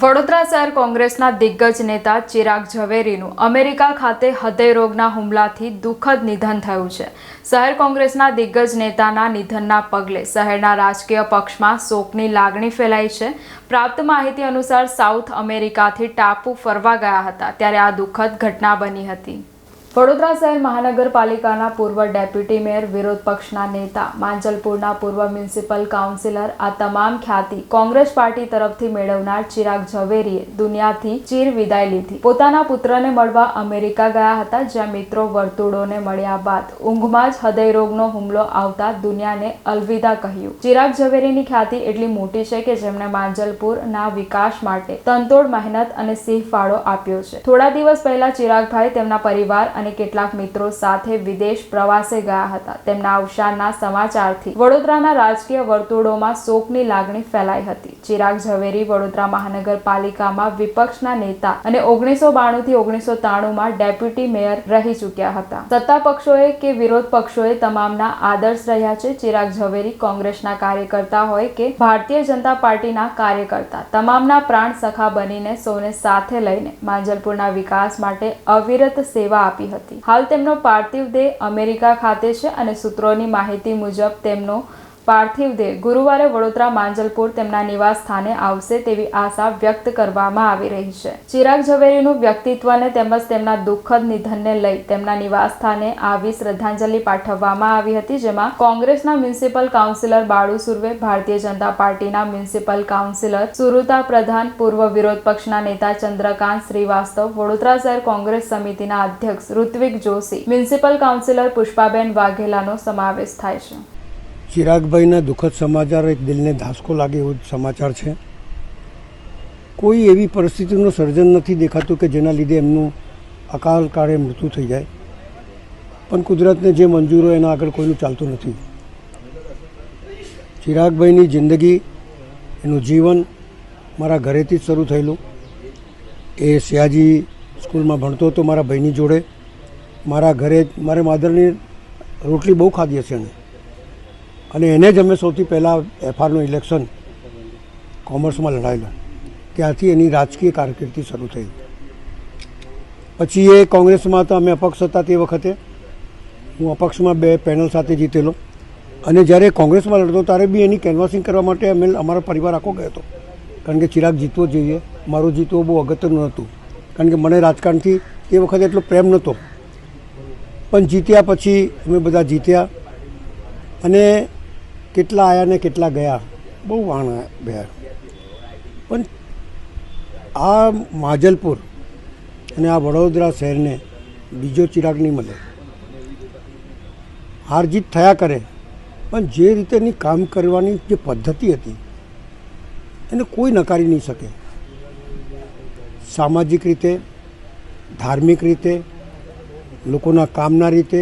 વડોદરા શહેર કોંગ્રેસના દિગ્ગજ નેતા ચિરાગ ઝવેરીનું અમેરિકા ખાતે હૃદયરોગના હુમલાથી દુઃખદ નિધન થયું છે. શહેર કોંગ્રેસના દિગ્ગજ નેતાના નિધનના પગલે શહેરના રાજકીય પક્ષમાં શોકની લાગણી ફેલાઈ છે. પ્રાપ્ત માહિતી અનુસાર સાઉથ અમેરિકાથી ટાપુ ફરવા ગયા હતા, ત્યારે આ દુઃખદ ઘટના બની હતી. વડોદરા શહેર મહાનગરપાલિકાના પૂર્વ ડેપ્યુટી મેયર વિરોધ પક્ષના નેતા, માંજલપુરના પૂર્વ મ્યુનિસિપલ કાઉન્સિલર, આ તમામ ખ્યાતિ કોંગ્રેસ પાર્ટી તરફથી મેળવનાર ચિરાગ ઝવેરીએ દુનિયાથી ચીર વિદાય લીધી. પોતાના પુત્રને મળવા અમેરિકા ગયા હતા, જ્યાં મિત્રો વર્તુળોને મળ્યા બાદ ઊંઘમાં જ હૃદયરોગનો હુમલો આવતા દુનિયાને અલવિદા કહ્યું. ચિરાગ ઝવેરીની ખ્યાતિ એટલી મોટી છે કે જેમણે માંજલપુરના વિકાસ માટે તનતોડ મહેનત અને સિંહ ફાળો આપ્યો છે. થોડા દિવસ પહેલા ચિરાગભાઈ તેમના પરિવાર અને કેટલાક મિત્રો સાથે વિદેશ પ્રવાસે ગયા હતા. તેમના અવસાનના સમાચારથી વડોદરાના રાજકીય વર્તુળોમાં શોકની લાગણી ફેલાઈ હતી. ચિરાગ ઝવેરી વડોદરા મહાનગરપાલિકામાં વિપક્ષના નેતા અને ઓગણીસો બાણું થી ઓગણીસો ત્રાણુંમાં ડેપ્યુટી મેયર રહી ચૂક્યા હતા. સત્તા પક્ષોએ કે વિરોધ પક્ષોએ તમામના આદર્શ રહ્યા છે. ચિરાગ ઝવેરી કોંગ્રેસના કાર્યકર્તા હોય કે ભારતીય જનતા પાર્ટીના કાર્યકર્તા, તમામના પ્રાણ સખા બનીને સૌને સાથે લઈને માંજલપુરના વિકાસ માટે અવિરત સેવા આપી હતી. હાલ તેમનો પાર્થિવ દેહ અમેરિકા ખાતે છે અને સૂત્રોની માહિતી મુજબ તેમનો પાર્થિવ દેહ ગુરુવારે વડોદરા માંજલપુર તેમના નિવાસ સ્થાને આવશે તેવી આશા વ્યક્ત કરવામાં આવી રહી છે. ચિરાગ ઝવેરીનું વ્યક્તિત્વને તેમજ તેમના દુઃખદ નિધનને લઈ તેમના નિવાસ સ્થાને આવી શ્રદ્ધાંજલિ પાઠવવામાં આવી હતી, જેમાં કોંગ્રેસના મ્યુનિસિપલ કાઉન્સિલર બાળુ સુર્વે, ભારતીય જનતા પાર્ટીના મ્યુનિસિપલ કાઉન્સિલર સુરુતા પ્રધાન, પૂર્વ વિરોધ પક્ષના નેતા ચંદ્રકાંત શ્રીવાસ્તવ, વડોદરા શહેર કોંગ્રેસ સમિતિના અધ્યક્ષ ઋત્વિક જોશી, મ્યુનિસિપલ કાઉન્સિલર પુષ્પાબેન વાઘેલાનો સમાવેશ થાય છે. ચિરાગભાઈના દુઃખદ સમાચાર એક દિલને ધાસકો લાગે એવો સમાચાર છે. કોઈ એવી પરિસ્થિતિનું સર્જન નથી દેખાતું કે જેના લીધે એમનું અકાલ કાળે મૃત્યુ થઈ જાય. પણ કુદરતને જે મંજૂર હોય એના આગળ કોઈનું ચાલતું નથી. ચિરાગભાઈની જિંદગી, એનું જીવન મારા ઘરેથી જ શરૂ થયેલું. એ સયાજી સ્કૂલમાં ભણતો હતો મારા ભાઈની જોડે. મારા ઘરે મારે માદરની રોટલી બહુ ખાધી હશે એને અને એને જ અમે સૌથી પહેલાં એફઆરનું ઇલેક્શન કોમર્સમાં લડાયેલું. ત્યાંથી એની રાજકીય કારકિર્દી શરૂ થઈ. પછી એ કોંગ્રેસમાં હતા અમે અપક્ષ હતા તે વખતે. હું અપક્ષમાં બે પેનલ સાથે જીતેલો. અને જ્યારે કોંગ્રેસમાં લડતો ત્યારે બી એની કેનવાસિંગ કરવા માટે અમે અમારો પરિવાર આખો ગયો હતો. કારણ કે ચિરાગ જીતવો જોઈએ. મારો જીતવો બહુ અગત્યનું નહોતું કારણ કે મને રાજકારણથી એ વખતે એટલો પ્રેમ નહોતો. પણ જીત્યા પછી અમે બધા જીત્યા. અને કેટલા આવ્યા ને કેટલા ગયા? બહુ વાણ ગયા પણ આ માજલપુર અને આ વડોદરા શહેરને બીજો ચિરાગ નહીં મળે. હારજીત થયા કરે, પણ જે રીતેની કામ કરવાની જે પદ્ધતિ હતી, એને કોઈ નકારી નહીં શકે. સામાજિક રીતે, ધાર્મિક રીતે, લોકોના કામના રીતે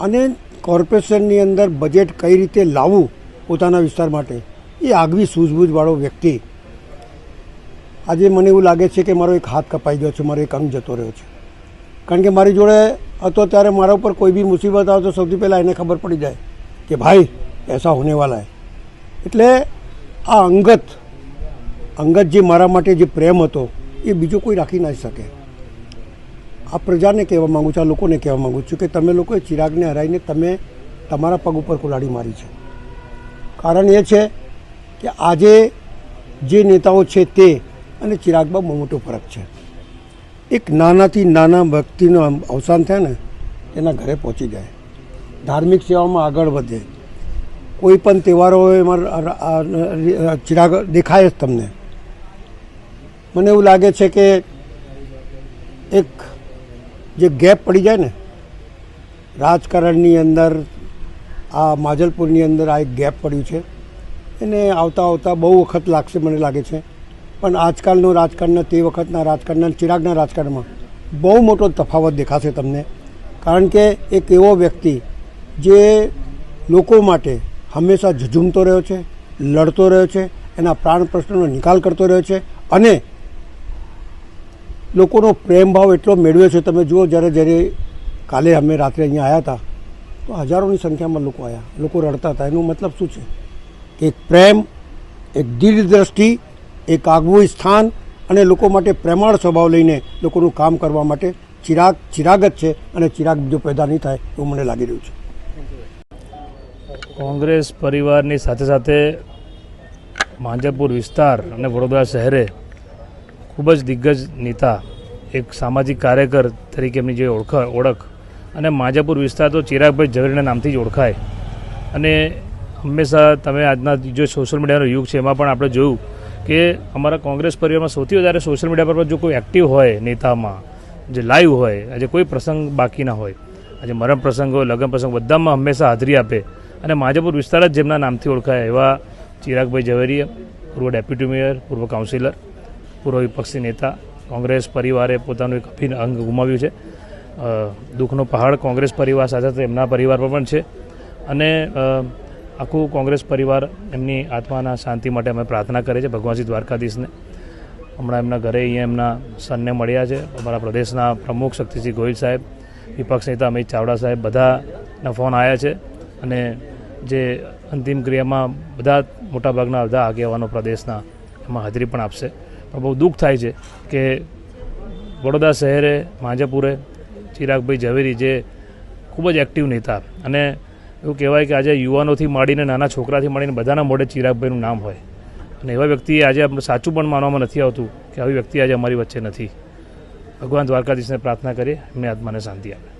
અને કોર્પોરેશનની અંદર બજેટ કઈ રીતે લાવવું પોતાના વિસ્તાર માટે. એ આગવી સૂઝબૂઝવાળો વ્યક્તિ. આજે મને એવું લાગે છે કે મારો એક હાથ કપાઈ ગયો છે, મારો એક અંગ જતો રહ્યો છે. કારણ કે મારી જોડે હતો ત્યારે મારા ઉપર કોઈ બી મુસીબત આવે તો સૌથી પહેલાં એને ખબર પડી જાય કે ભાઈ એસા હોને વાલા એટલે આ અંગત અંગત જે મારા માટે જે પ્રેમ હતો, એ બીજો કોઈ રાખી ના શકે. આ પ્રજાને કહેવા માગું છું, આ લોકોને કહેવા માગું છું કે તમે લોકોએ ચિરાગને હરાવીને તમે તમારા પગ ઉપર કુલાડી મારી છે. કારણ એ છે કે આજે જે નેતાઓ છે તે અને ચિરાગમાં બહુ મોટો ફરક છે. એક નાનાથી નાના વ્યક્તિનું અવસાન થાય ને, એના ઘરે પહોંચી જાય. ધાર્મિક સેવામાં આગળ વધે. કોઈ પણ તહેવારો હોય ચિરાગ દેખાય જ તમને. મને એવું લાગે છે કે એક જે ગેપ પડી જાય ને, રાજકારણની અંદર આ માજલપુરની અંદર આ એક ગેપ પડ્યું છે. એને આવતા આવતા બહુ વખત લાગશે મને લાગે છે. પણ આજકાલનું રાજકારણના તે વખતના રાજકારણના ચિરાગના રાજકારણમાં બહુ મોટો તફાવત દેખાશે તમને. કારણ કે એક એવો વ્યક્તિ જે લોકો માટે હંમેશા ઝઝૂમતો રહ્યો છે, લડતો રહ્યો છે, એના પ્રાણ પ્રશ્નોનો નિકાલ કરતો રહ્યો છે અને લોકોનો પ્રેમ ભાવ એટલો મેળવ્યો છે. તમે જુઓ જ્યારે જ્યારે કાલે અમે રાત્રે અહીંયા આવ્યા હતા તો હજારોની સંખ્યામાં લોકો આવ્યા લોકો રડતા હતા. એનો મતલબ શું છે? કે એક પ્રેમ, એક દ્રષ્ટિ એક આગવું સ્થાન અને લોકો માટે પ્રેમાળ સ્વભાવ લઈને લોકોનું કામ કરવા માટે ચિરાગ ચિરાગ જ છે અને ચિરાગ બીજો પેદા નહીં થાય એવું મને લાગી રહ્યું છે. કોંગ્રેસ પરિવારની સાથે સાથે માંજાપુર વિસ્તાર અને વડોદરા શહેરે ખૂબ જ દિગ્ગજ નેતા, એક સામાજિક કાર્યકર તરીકે એમની જે ઓળખ ઓળખ અને માજાપુર વિસ્તાર તો ચિરાગભાઈ ઝવેરીના નામથી જ ઓળખાય. અને હંમેશા તમે આજના જો સોશિયલ મીડિયાનો યુગ છે એમાં પણ આપણે જોયું કે અમારા કોંગ્રેસ પરિવારમાં સૌથી વધારે સોશિયલ મીડિયા પર જો કોઈ એક્ટિવ હોય નેતામાં, જે લાઈવ હોય, આજે કોઈ પ્રસંગ બાકી ના હોય, આજે મરણ પ્રસંગ હોય, લગ્ન પ્રસંગ, બધામાં હંમેશા હાજરી આપે. અને માજાપુર વિસ્તાર જ જેમના નામથી ઓળખાય એવા ચિરાગભાઈ ઝવેરી, પૂર્વ ડેપ્યુટી મેયર, પૂર્વ કાઉન્સિલર પૂર્વ વિપક્ષી નેતા, કોંગ્રેસ પરિવારે પોતાનું એક અભિન્ન અંગ ગુમાવ્યું છે. દુઃખનો પહાડ કોંગ્રેસ પરિવાર સાથે એમના પરિવાર પર પણ છે. અને આખું કોંગ્રેસ પરિવાર એમની આત્માના શાંતિ માટે અમે પ્રાર્થના કરીએ છીએ ભગવાન શ્રી દ્વારકાધીશને. હમણાં એમના ઘરે અહીંયા એમના સનને મળ્યા છે. અમારા પ્રદેશના પ્રમુખ શક્તિસિંહ ગોહિલ સાહેબ, વિપક્ષ નેતા અમિત ચાવડા સાહેબ બધાના ફોન આવ્યા છે. અને જે અંતિમ ક્રિયામાં બધા મોટાભાગના બધા આગેવાનો પ્રદેશના એમાં હાજરી પણ આપશે. પણ બહુ દુઃખ થાય છે કે વડોદરા શહેરે, માંજાપુરે ચિરાગભાઈ ઝવેરી જે ખૂબ જ એક્ટિવ નેતા. અને એવું કહેવાય કે આજે યુવાનોથી માંડીને નાના છોકરાથી માંડીને બધાના મોઢે ચિરાગભાઈનું નામ હોય. અને એવા વ્યક્તિએ આજે આપણે સાચું પણ માનવામાં નથી આવતું કે આવી વ્યક્તિ આજે અમારી વચ્ચે નથી. ભગવાન દ્વારકાધીશને પ્રાર્થના કરીએ. એમને આત્માને શાંતિ આપે.